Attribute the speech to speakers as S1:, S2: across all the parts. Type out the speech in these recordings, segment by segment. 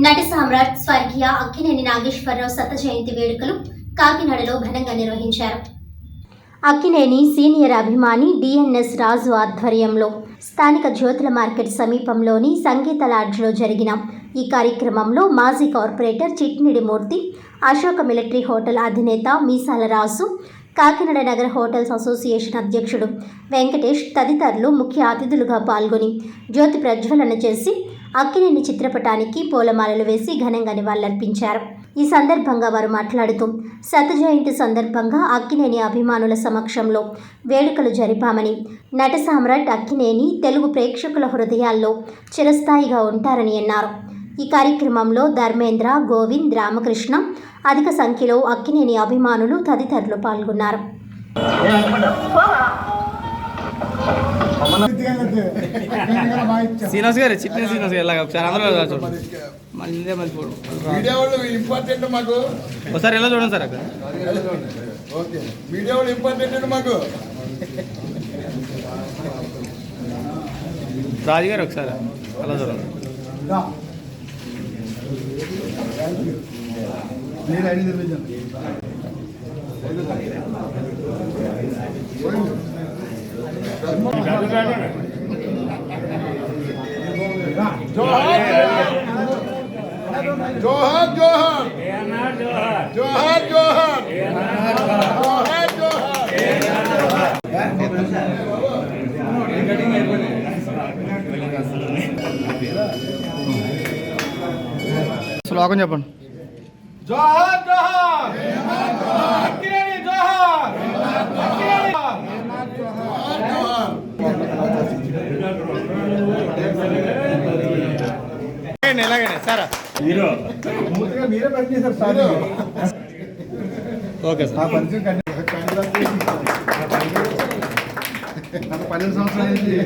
S1: నటి సామ్రాట్ స్వర్గీయ అక్కినేని నాగేశ్వరరావు శత జయంతి వేడుకలు కాకినాడలో ఘనంగా నిర్వహించారు. అక్కినేని సీనియర్ అభిమాని డిఎన్ఎస్ రాజు ఆధ్వర్యంలో స్థానిక జ్యోతుల మార్కెట్ సమీపంలోని సంగీత లాడ్జ్లో జరిగిన ఈ కార్యక్రమంలో మాజీ corporator Chitnidi Murthy Ashoka military hotel అధినేత మీసాల రాజు కాకినాడ నగర హోటల్స్ అసోసియేషన్ అధ్యక్షుడు వెంకటేష్ తదితరులు ముఖ్య అతిథులుగా పాల్గొని జ్యోతి ప్రజ్వలన చేసి అక్కినేని చిత్రపటానికి పూలమాలలు వేసి ఘనంగా నివాళులర్పించారు. ఈ సందర్భంగా వారు మాట్లాడుతూ శత జయంతి సందర్భంగా అక్కినేని అభిమానుల సమక్షంలో వేడుకలు జరిపామని నట సామ్రాట్ అక్కినేని తెలుగు ప్రేక్షకుల హృదయాల్లో చిరస్థాయిగా ఉంటారని అన్నారు. ఈ కార్యక్రమంలో ధర్మేంద్ర గోవింద్ రామకృష్ణ అధిక సంఖ్యలో అక్కినేని అభిమానులు తదితరులు పాల్గొన్నారు.
S2: శ్రీనివాస్ గారు చిట్టిన శ్రీనివాస్ గారు ఇలాగ ఒకసారి అందరూ చూడండి? మళ్ళీ ఇదే మళ్ళీ చూడు
S3: మీడియా వాళ్ళు ఇంపార్టెంట్ మాకు.
S2: ఒకసారి ఎలా చూడండి సార్ అక్కడ?
S3: ఓకే. మీడియా వాళ్ళు ఇంపార్టెంట్ అండి మాకు.
S2: రాజు గారు ఒకసారి అలా చూడండి.
S3: జోహార్ జోహార్ జోహార్ జోహార్
S2: శ్లోకం చెప్పండి.
S3: జోహార్ జోహార్! అక్కినేని జోహార్! అక్కినేని! జోహార్
S2: ఇలాగనే సార్.
S3: మీరే పనిచేశారు సార్.
S2: Okay sir.
S3: పన్నెండు సంవత్సరాల నుంచి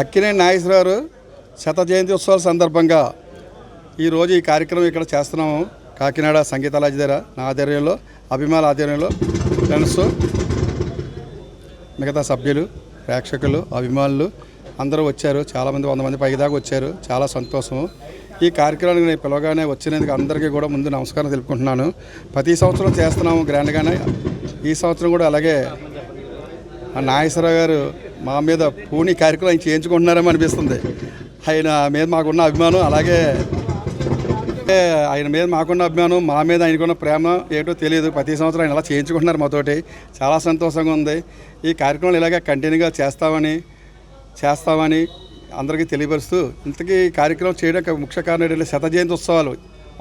S3: అక్కినేని నాగేశ్వరరావు శత జయంతి ఉత్సవాల సందర్భంగా ఈరోజు ఈ కార్యక్రమం ఇక్కడ చేస్తున్నాము. కాకినాడ సంగీత దగ్గర నా ఆధ్వర్యంలో అభిమాన ఆధ్వర్యంలో ఫ్రెండ్స్ మిగతా సభ్యులు ప్రేక్షకులు అభిమానులు అందరూ వచ్చారు. చాలామంది వంద మంది పైదాకా దాకా వచ్చారు. చాలా సంతోషము. ఈ కార్యక్రమానికి నేను పిలవగానే వచ్చినందుకు అందరికీ కూడా ముందు నమస్కారం తెలుపుకుంటున్నాను. ప్రతి సంవత్సరం చేస్తున్నాము గ్రాండ్గానే. ఈ సంవత్సరం కూడా అలాగే నాగేశ్వరరావు గారు మా మీద పూని కార్యక్రమం చేయించుకుంటున్నారేమో అనిపిస్తుంది. ఆయన మీద మాకున్న అభిమానం అలాగే అంటే ఆయన మీద మాకున్న అభిమానం మా మీద ఆయనకున్న ప్రేమ ఏంటో తెలియదు. ప్రతి సంవత్సరం ఆయన ఇలా చేయించుకుంటున్నారు మాతోటి. చాలా సంతోషంగా ఉంది. ఈ కార్యక్రమాలు ఇలాగే కంటిన్యూగా చేస్తామని చేస్తామని అందరికీ తెలియపరుస్తూ ఇంతకీ కార్యక్రమం చేయడానికి ముఖ్య కారణం ఏంటంటే శత జయంతి ఉత్సవాలు.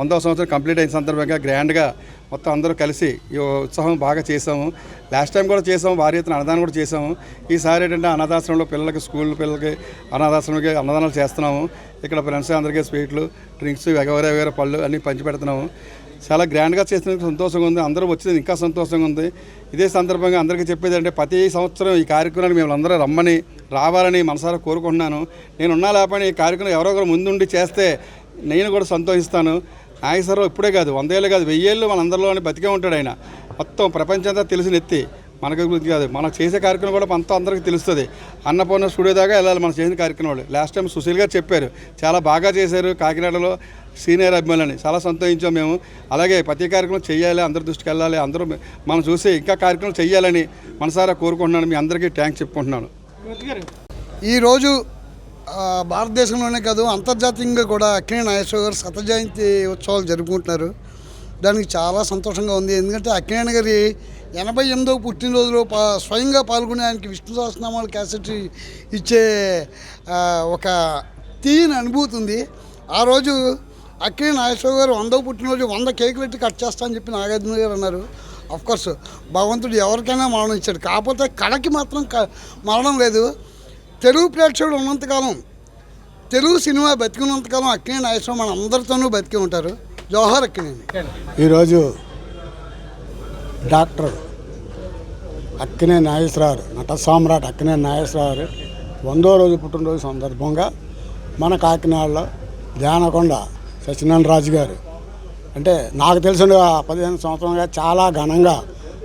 S3: వందవ సంవత్సరం కంప్లీట్ అయిన సందర్భంగా గ్రాండ్గా మొత్తం అందరూ కలిసి ఈ ఉత్సవం బాగా చేసాము లాస్ట్ టైం కూడా చేసాము భారీ ఎత్తున అన్నదానం కూడా చేసాము ఈసారి ఏంటంటే అనాథాశ్రమంలో పిల్లలకి స్కూల్ పిల్లలకి అనాథాశ్రమంకి అన్నదానాలు చేస్తున్నాము. ఇక్కడ ఫ్రెండ్స్ అందరికీ స్వీట్లు డ్రింక్స్ వేరే వేరే పళ్ళు అన్నీ పంచి పెడుతున్నాము చాలా గ్రాండ్గా చేసినందుకు సంతోషంగా ఉంది. అందరూ వచ్చింది ఇంకా సంతోషంగా ఉంది. ఇదే సందర్భంగా అందరికీ చెప్పేది అంటే ప్రతి సంవత్సరం ఈ కార్యక్రమాన్ని మేము అందరూ రమ్మని రావాలని మనసారా కోరుకుంటున్నాను. నేను ఉన్నా లేకపోయినా ఈ కార్యక్రమం ఎవరో ఒకరు ముందుండి చేస్తే నేను కూడా సంతోషిస్తాను. నాగేశ్వరరావు ఇప్పుడే కాదు వందేళ్ళు కాదు వెయ్యేళ్ళు మనందరిలోనే బతికే ఉంటాడు ఆయన. మొత్తం ప్రపంచంతా తెలిసిన ఎత్తి మనకు గురించి కాదు మనం చేసే కార్యక్రమం కూడా అంతా అందరికీ తెలుస్తుంది. అన్నపూర్ణ స్టూడియో దాకా వెళ్ళాలి మనం చేసిన కార్యక్రమాలు. లాస్ట్ టైం సుశీల్ గారు చెప్పారు చాలా బాగా చేశారు కాకినాడలో సీనియర్ అభిమానులని. చాలా సంతోషించాం మేము. అలాగే ప్రతి కార్యక్రమం చేయాలి అందరి దృష్టికి వెళ్ళాలి అందరూ మనం చూసి ఇంకా కార్యక్రమం చేయాలని మనసారా కోరుకుంటున్నాను. మీ అందరికీ థ్యాంక్స్ చెప్పుకుంటున్నాను.
S4: ఈరోజు భారతదేశంలోనే కాదు అంతర్జాతీయంగా కూడా అక్కినే నాగేశ్వర గారు శత జయంతి ఉత్సవాలు జరుపుకుంటున్నారు. దానికి చాలా సంతోషంగా ఉంది. ఎందుకంటే అక్కినేని గారి ఎనభై ఎనిమిదవ పుట్టినరోజులో పా స్వయంగా పాల్గొని ఆయనకి విష్ణు సహస్రనామాల క్యాసెట్ ఇచ్చే ఒక తీయని అనుభూతి ఉంది. ఆ రోజు అక్కినే నాగేశ్వర గారు వందవ పుట్టినరోజు వంద కేకులు పెట్టి కట్ చేస్తా అని చెప్పి నాగార్జున గారు అన్నారు. అఫ్కోర్స్ భగవంతుడు ఎవరికైనా మరణం ఇచ్చాడు కాకపోతే కళకి మాత్రం క మరణం లేదు. తెలుగు ప్రేక్షకుడు ఉన్నంతకాలం తెలుగు సినిమా బతికినంతకాలం అక్కినే నాగేశ్వరం మన అందరితోనూ బతికి ఉంటారు. జవహర్ అక్కినేని.
S5: ఈరోజు డాక్టర్ అక్కినే నాగేశ్వరరావు నట సామ్రాట్ అక్కినే నాగేశ్వరరావు వందో రోజు పుట్టినరోజు సందర్భంగా మన కాకినాడలో ధ్యానకొండ సత్యనారాయణ రాజు గారు. అంటే నాకు తెలిసిన పదిహేను సంవత్సరంగా చాలా ఘనంగా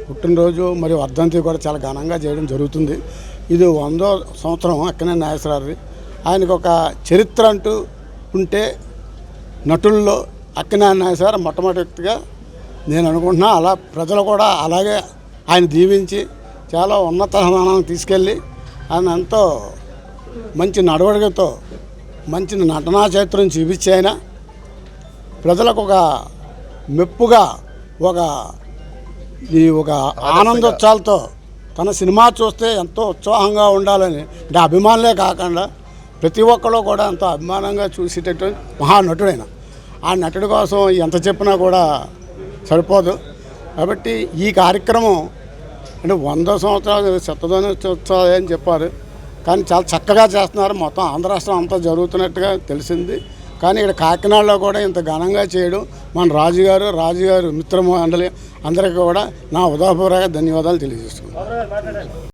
S5: పుట్టినరోజు మరియు వర్ధంతి కూడా చాలా ఘనంగా చేయడం జరుగుతుంది. ఇది వందో సంవత్సరం అక్కనే నాగేశ్వరరావు ఆయనకు ఒక చరిత్ర అంటూ ఉంటే నటుల్లో అక్కనే నాగేశ్వర మొట్టమొదటి వ్యక్తిగా నేను అనుకుంటున్నా. అలా ప్రజలు కూడా అలాగే ఆయన దీవించి చాలా ఉన్నత స్థానానికి తీసుకెళ్ళి ఆయన ఎంతో మంచి నడవడికతో మంచి నటనా చరిత్రను చూపించి ఆయన ప్రజలకు ఒక మెప్పుగా ఒక ఈ ఒక ఆనందోత్సాహాలతో తన సినిమా చూస్తే ఎంతో ఉత్సాహంగా ఉండాలని. అంటే అభిమానులే కాకుండా ప్రతి ఒక్కరు కూడా ఎంతో అభిమానంగా చూసేటట్టు మహానటుడైన ఆ నటుడి కోసం ఎంత చెప్పినా కూడా సరిపోదు. కాబట్టి ఈ కార్యక్రమం అంటే వంద సంవత్సరాలు శతదోత్సవాలు అని చెప్పారు. కానీ చాలా చక్కగా చేస్తున్నారు. మొత్తం ఆంధ్ర రాష్ట్రం అంతా జరుగుతున్నట్టుగా తెలిసింది. కానీ ఇక్కడ కాకినాడలో కూడా ఇంత ఘనంగా చేయడం మన రాజుగారు రాజుగారు మిత్రమండలి అందరికీ కూడా నా ఉదాహరణగా ధన్యవాదాలు తెలియజేస్తున్నాను.